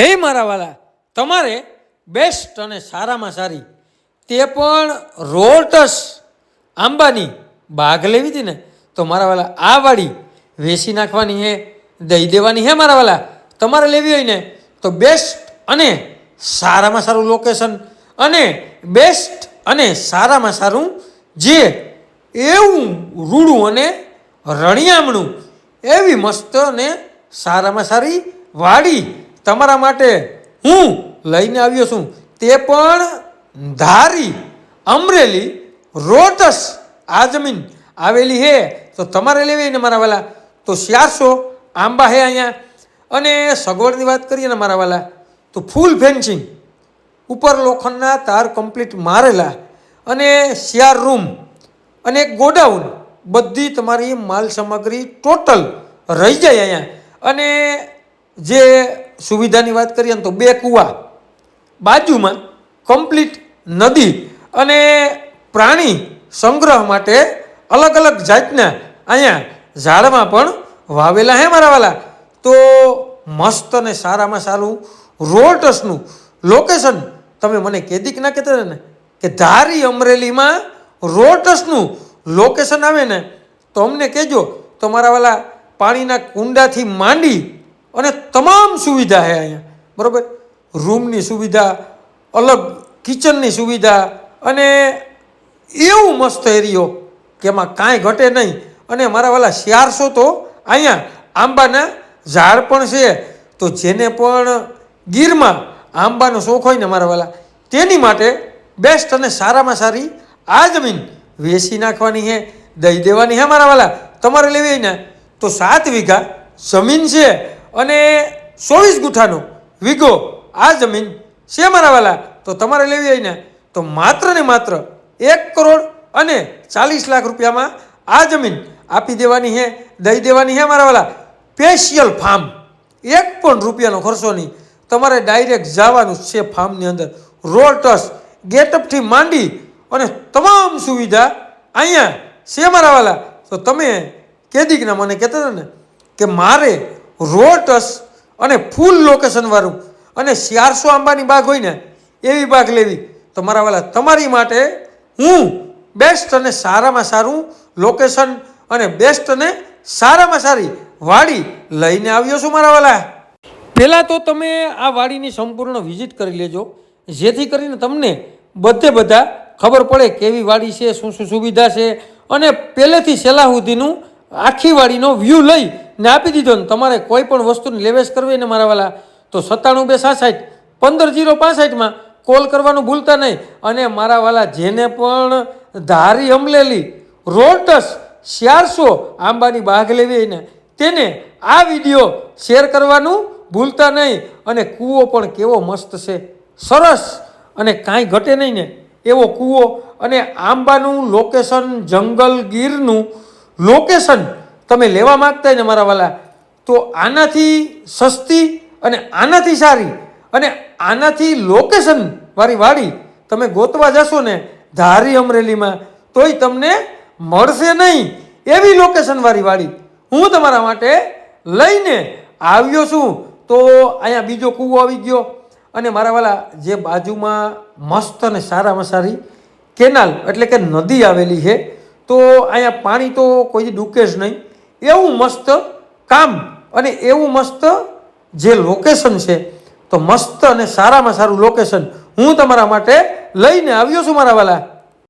હે મારા વાલા તમારે બેસ્ટ અને સારામાં સારી તે પણ રોટસ આંબાની બાગ લેવી હતી ને, તો મારા વાલા આ વાડી વેચી નાખવાની હે, દઈ દેવાની હે મારા વાલા તમારે લેવી હોય ને, તો બેસ્ટ અને સારામાં સારું લોકેશન અને બેસ્ટ અને સારામાં સારું જે એવું રૂડું અને રણિયામણું એવી મસ્ત અને સારામાં સારી વાડી તમારા માટે હું લઈને આવ્યો છું. તે પણ ધારી, અમરેલી રોટસ આ જમીન આવેલી હે. તો તમારે લેવી ને મારા વાલા? તો ચારસો આંબા હે અહીંયા. અને સગવડની વાત કરીએ ને મારા વાલા, તો ફૂલ ફેન્સિંગ. ઉપર લોખંડના તાર કમ્પ્લીટ મારેલા. અને શિયાર રૂમ. અને ગોડાઉન. બધી તમારી માલ સામગ્રી ટોટલ રહી જાય અહીંયા. અને જે સુવિધાની વાત કરીએ ને તો બે કૂવા બાજુમાં કમ્પ્લીટ નદી અને પ્રાણી સંગ્રહ માટે અલગ અલગ જાતના અહીંયા ઝાડમાં પણ વાવેલા હે મારા વાલા. તો મસ્ત અને સારામાં સારું રોટસનું લોકેશન તમે મને કેદીક ના કહેતા ને? કે ધારી અમરેલીમાં રોટસનું લોકેશન આવે ને, તો અમને કહેજો. તો મારા વાલા પાણીના કુંડાથી માંડી અને તમામ સુવિધા છે અહીંયા. બરાબર? રૂમની સુવિધા, અલગ કિચનની સુવિધા અને એવું મસ્ત એરિયો કે એમાં કાંઈ ઘટે નહીં. અને મારા વાલા ચારસો તો અહીંયા આંબાના ઝાડ પણ છે. તો જેને પણ ગીરમાં આંબાનો શોખ હોય ને મારા વાલા, તેની માટે બેસ્ટ અને સારામાં સારી આ જમીન વેચી નાખવાની છે દઈ દેવાની હે મારા વાલા. તમારે લેવી ને તો સાત વીઘા જમીન છે. અને ચોવીસ ગુઠાનો વીઘો આ જમીન છે મારા વાલા તો તમારે લેવી હોય ને તો માત્ર ને માત્ર એક કરોડ અને ચાલીસ લાખ રૂપિયામાં આ જમીન આપી દેવાની હે, દઈ દેવાની હે મારા વાલા. સ્પેશિયલ ફાર્મ એક પણ રૂપિયાનો ખર્ચો નહીં. તમારે ડાયરેક્ટ જવાનું છે ફાર્મની અંદર. રોડ ટસ ગેટઅપથી માંડી અને તમામ સુવિધા અહીંયા છે મારા વાલા. તો તમે કેદીકના મને કહેતા હતા ને કે મારે રોટસ અને ફૂલ લોકેશનવાળું અને ચારસો આંબાની બાગ હોય ને, એવી બાગ લેવી. તો વાલા, તમારી માટે હું બેસ્ટ અને સારામાં સારું લોકેશન અને બેસ્ટ અને સારામાં સારી વાડી લઈને આવ્યો છું મારા વાલા. પહેલાં તો તમે આ વાડીની સંપૂર્ણ વિઝિટ કરી લેજો. જેથી કરીને તમને બધે બધા ખબર પડે કેવી વાડી છે, શું શું સુવિધા છે. અને પહેલેથી છેલ્લા સુધીનું આખી વાડીનો વ્યૂ લઈ ને આપી દીધો ને તમારે કોઈ પણ વસ્તુની લેવેશ કરવી ને મારા વાલા, તો સત્તાણું બે સાસાઠ, પંદર જીરો પાસઠમાં કોલ કરવાનું ભૂલતા નહીં. અને મારા વાલા, જેને પણ ધારી અમલેલી, રોટસ ચારસો આંબાની બાગ લેવી ને, તેને આ વીડિયો શેર કરવાનું ભૂલતા નહીં. અને કૂવો પણ કેવો મસ્ત છે. સરસ. અને કાંઈ ઘટે નહીં ને, એવો કૂવો. અને આંબાનું લોકેશન જંગલ, ગીરનું લોકેશન તમે લેવા માગતા ને મારા વાલા, તો આનાથી સસ્તી અને આનાથી સારી અને આનાથી લોકેશન વાળી વાડી તમે ગોતવા જશો ને ધારી અમરેલીમાં, તોય તમને મળશે નહીં એવી લોકેશન વાળી. હું તમારા માટે લઈને આવ્યો છું. તો અહીંયા બીજો કૂવો આવી ગયો અને મારા વાલા, જે બાજુમાં મસ્ત અને સારામાં સારી કેનાલ એટલે કે નદી આવેલી છે. તો અહીંયા પાણી તો કોઈ ડૂકે જ નહીં. એવું મસ્ત કામ અને એવું મસ્ત જે લોકેશન છે, તો મસ્ત અને સારામાં સારું લોકેશન હું તમારા માટે લઈને આવ્યો છું મારા વાલા.